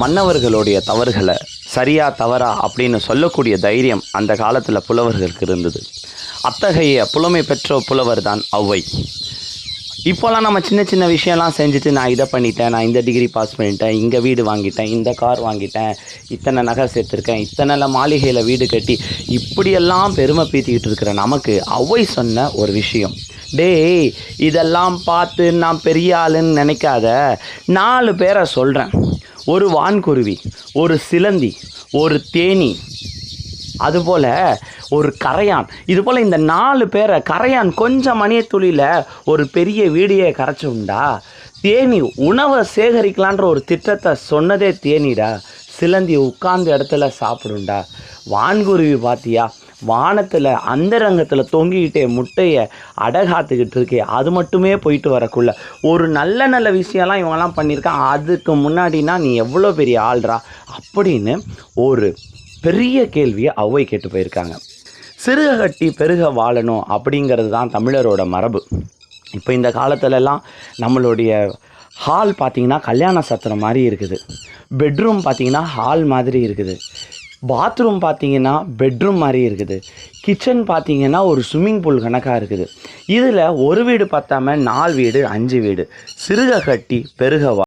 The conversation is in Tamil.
மன்னவர்களுடைய தவறுகளை சரியா தவறா அப்படின்னு சொல்லக்கூடிய தைரியம் அந்த காலத்தில் புலவர்களுக்கு இருந்தது. அத்தகைய புலமை பெற்ற புலவர் தான் ஔவை. இப்போல்லாம் நம்ம சின்ன சின்ன விஷயம்லாம் செஞ்சுட்டு நான் இதை பண்ணிட்டேன் நான் இந்த டிகிரி பாஸ் பண்ணிட்டேன் இங்கே வீடு வாங்கிட்டேன் இந்த கார் வாங்கிட்டேன் இத்தனை நகை சேர்த்துருக்கேன் இத்தனை மாளிகையில் வீடு கட்டி இப்படியெல்லாம் பெருமை பீத்திக்கிட்டு இருக்கிற நமக்கு ஔவை சொன்ன ஒரு விஷயம். டேய் இதெல்லாம் பார்த்து நான் பெரிய ஆளுன்னு நினைக்காத நாலு பேரை சொல்கிறேன் ஒரு வான்குருவி ஒரு சிலந்தி ஒரு தேனி அதுபோல் ஒரு கரையான். இதுபோல் இந்த நாலு பேரை கரையான் கொஞ்சம் மணியத்துளியில் ஒரு பெரிய வீடியை கரைச்சோம்டா உண்டா? தேனி உணவை சேகரிக்கலான்ற ஒரு திட்டத்தை சொன்னதே தேனிடா. சிலந்தி உட்கார்ந்த இடத்துல சாப்பிடும்டா வான்குருவி பார்த்தியா வானத்தில் அந்தரங்கத்தில் தொங்கிக்கிட்டே முட்டையை அடகாத்துக்கிட்டு இருக்கே அது மட்டுமே போயிட்டு வரக்குள்ள. ஒரு நல்ல நல்ல விஷயம்லாம் இவங்கெல்லாம் பண்ணியிருக்கான் அதுக்கு முன்னாடினா நீ எவ்வளோ பெரிய ஆள்றா அப்படின்னு ஒரு பெரிய கேள்வியை அவ்வை கேட்டு போயிருக்காங்க. சிறுக கட்டி பெருக வாழணும் அப்படிங்கிறது தான் தமிழரோட மரபு. இப்போ இந்த காலத்துலலாம் நம்மளுடைய ஹால் பார்த்திங்கன்னா கல்யாண சத்திரம் மாதிரி இருக்குது. பெட்ரூம் பார்த்தீங்கன்னா ஹால் மாதிரி இருக்குது. பாத்ரூம் பார்த்தீங்கன்னா பெட்ரூம் மாதிரி இருக்குது. கிச்சன் பார்த்தீங்கன்னா ஒரு ஸ்விம்மிங் பூல் கணக்காக இருக்குது. இதில் ஒரு வீடு பார்த்தாம நாலு வீடு அஞ்சு வீடு. சிறுக கட்டி பெருகவா